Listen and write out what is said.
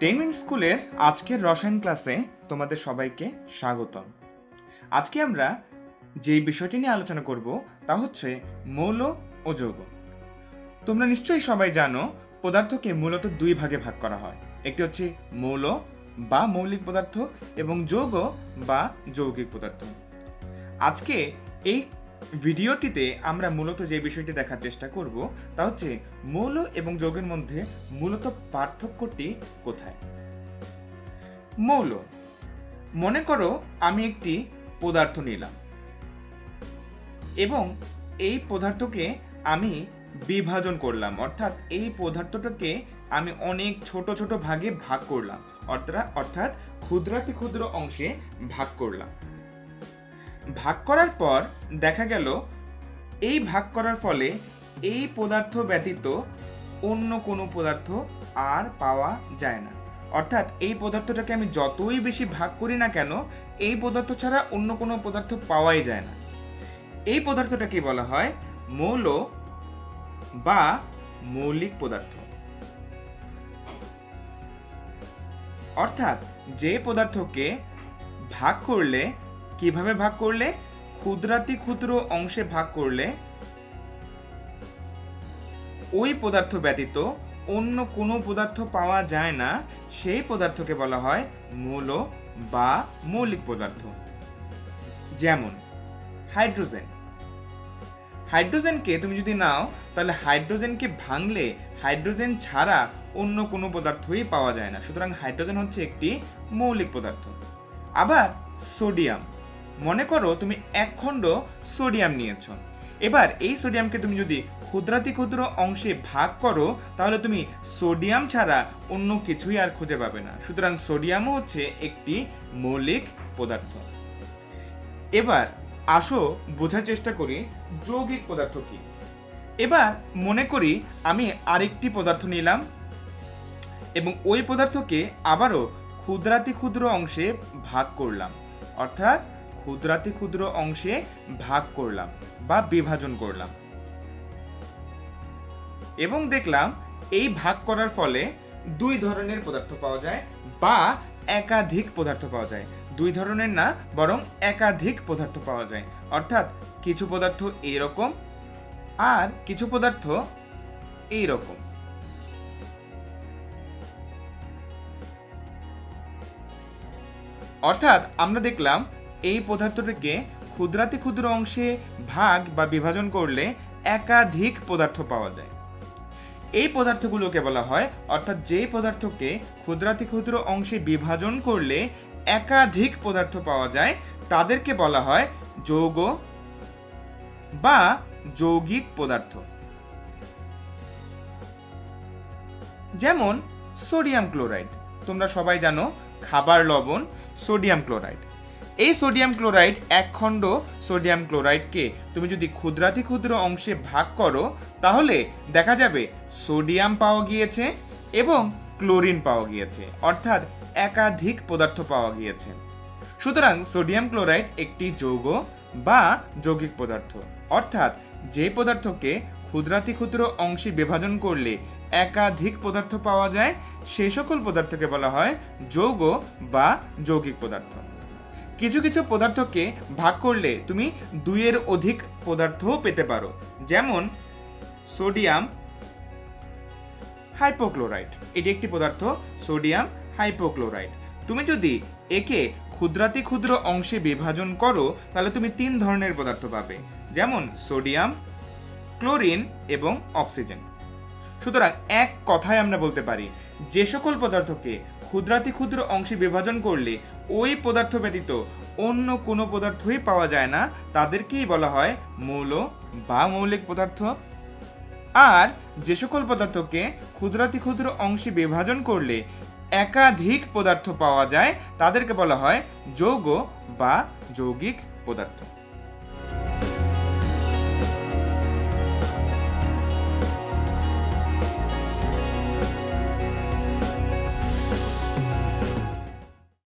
Ten minute স্কুলের আজকের রসায়ন ক্লাসে তোমাদের সবাইকে স্বাগতম। আজকে আমরা যে বিষয়টি নিয়ে আলোচনা করব তা হচ্ছে মৌল ও যৌগ। তোমরা নিশ্চয়ই সবাই জানো পদার্থকে মূলত দুই ভাগে ভাগ করা হয়। একটি হচ্ছে মৌল বা মৌলিক পদার্থ এবং যৌগ বা যৌগিক পদার্থ। আজকে এই ভিডিওটিতে আমরা মূলত যে বিষয়টি দেখার চেষ্টা করব, তা হচ্ছে মৌল এবং যৌগের মধ্যে মূলত পার্থক্যটি কোথায়? মৌল। মনে করো আমি একটি পদার্থ নিলাম এবং এই পদার্থকে আমি বিভাজন করলাম, অর্থাৎ এই পদার্থটাকে আমি অনেক ছোট ছোট ভাগে ভাগ করলাম অর্থাৎ অর্থাৎ ক্ষুদ্রাতি ক্ষুদ্র অংশে ভাগ করলাম। ভাগ করার পর দেখা গেল, এই ভাগ করার ফলে এই পদার্থ ব্যতীত অন্য কোনো পদার্থ আর পাওয়া যায় না। অর্থাৎ এই পদার্থটাকে আমি যতই বেশি ভাগ করি না কেন, এই পদার্থ ছাড়া অন্য কোনো পদার্থ পাওয়াই যায় না। এই পদার্থটাকে বলা হয় মৌল বা মৌলিক পদার্থ। অর্থাৎ যে পদার্থকে ভাগ করলে কীভাবে ভাগ করলে? ক্ষুদ্রাতি ক্ষুদ্র অংশে ভাগ করলে ওই পদার্থ ব্যতীত অন্য কোনো পদার্থ পাওয়া যায় না, সেই পদার্থকে বলা হয় মৌল বা মৌলিক পদার্থ। যেমন, হাইড্রোজেন। হাইড্রোজেনকে তুমি যদি নাও, তাহলে হাইড্রোজেনকে ভাঙলে হাইড্রোজেন ছাড়া অন্য কোনো পদার্থই পাওয়া যায় না। সুতরাং হাইড্রোজেন হচ্ছে একটি মৌলিক পদার্থ। আবার সোডিয়াম। মনে করো তুমি এক খণ্ড সোডিয়াম নিয়েছ। এবার এই সোডিয়ামকে তুমি যদি ক্ষুদ্রাতি ক্ষুদ্র অংশে ভাগ করো, তাহলে তুমি সোডিয়াম ছাড়া অন্য কিছুই আর খুঁজে পাবে না। সুতরাং সোডিয়ামও হচ্ছে একটি মৌলিক পদার্থ। এবার আসো বোঝার চেষ্টা করি, যৌগিক পদার্থ কি? এবার মনে করি আমি আরেকটি পদার্থ নিলাম এবং ওই পদার্থকে আবারও ক্ষুদ্রাতি ক্ষুদ্র অংশে ভাগ করলাম। অর্থাৎ ক্ষুদ্রাতি ক্ষুদ্র অংশে ভাগ করলাম বা বিভাজন করলাম। এবং দেখলাম এই ভাগ করার ফলে দুই ধরনের পদার্থ পাওয়া যায় বা একাধিক পদার্থ পাওয়া যায়। দুই ধরনের না, বরং একাধিক পদার্থ পাওয়া যায়। অর্থাৎ কিছু পদার্থ এইরকম আর কিছু পদার্থ এইরকম। অর্থাৎ আমরা দেখলাম এই পদার্থটিকে ক্ষুদ্রাতি ক্ষুদ্র অংশে ভাগ বা বিভাজন করলে একাধিক পদার্থ পাওয়া যায়। এই পদার্থগুলোকে বলা হয়, অর্থাৎ যে পদার্থকে ক্ষুদ্রাতি ক্ষুদ্র অংশে বিভাজন করলে একাধিক পদার্থ পাওয়া যায়, তাদেরকে বলা হয় যৌগ বা যৌগিক পদার্থ। যেমন সোডিয়াম ক্লোরাইড, তোমরা সবাই জানো খাবার লবণ, সোডিয়াম ক্লোরাইড। এই সোডিয়াম ক্লোরাইড এক খণ্ড সোডিয়াম ক্লোরাইডকে তুমি যদি ক্ষুদ্রাতি ক্ষুদ্র অংশে ভাগ করো, তাহলে দেখা যাবে সোডিয়াম পাওয়া গিয়েছে এবং ক্লোরিন পাওয়া গিয়েছে, অর্থাৎ একাধিক পদার্থ পাওয়া গিয়েছে। সুতরাং সোডিয়াম ক্লোরাইড একটি যৌগ বা যৌগিক পদার্থ, অর্থাৎ যে পদার্থকে ক্ষুদ্রাতি ক্ষুদ্র অংশে বিভাজন করলে একাধিক পদার্থ পাওয়া যায় সেই সকল পদার্থকে বলা হয় যৌগ বা যৌগিক পদার্থ। কিছু কিছু পদার্থকে ভাগ করলে তুমি দুইয়ের অধিক পদার্থও পেতে পারো, যেমন সোডিয়াম হাইপোক্লোরাইড। এটি একটি পদার্থ, সোডিয়াম হাইপোক্লোরাইড। তুমি যদি একে ক্ষুদ্রাতি ক্ষুদ্র অংশে বিভাজন করো, তাহলে তুমি তিন ধরনের পদার্থ পাবে, যেমন সোডিয়াম, ক্লোরিন এবং অক্সিজেন। সুতরাং এক কথায় আমরা বলতে পারি, যে সকল পদার্থকে ক্ষুদ্রাতি ক্ষুদ্র অংশে বিভাজন করলে ওই পদার্থ ব্যতীত অন্য কোনো পদার্থই পাওয়া যায় না। তাদেরকেই বলা হয় মৌল বা মৌলিক পদার্থ। আর যে সকল পদার্থকে ক্ষুদ্রাতি ক্ষুদ্র অংশে বিভাজন করলে একাধিক পদার্থ পাওয়া যায়, তাদেরকে বলা হয় যৌগ বা যৌগিক পদার্থ।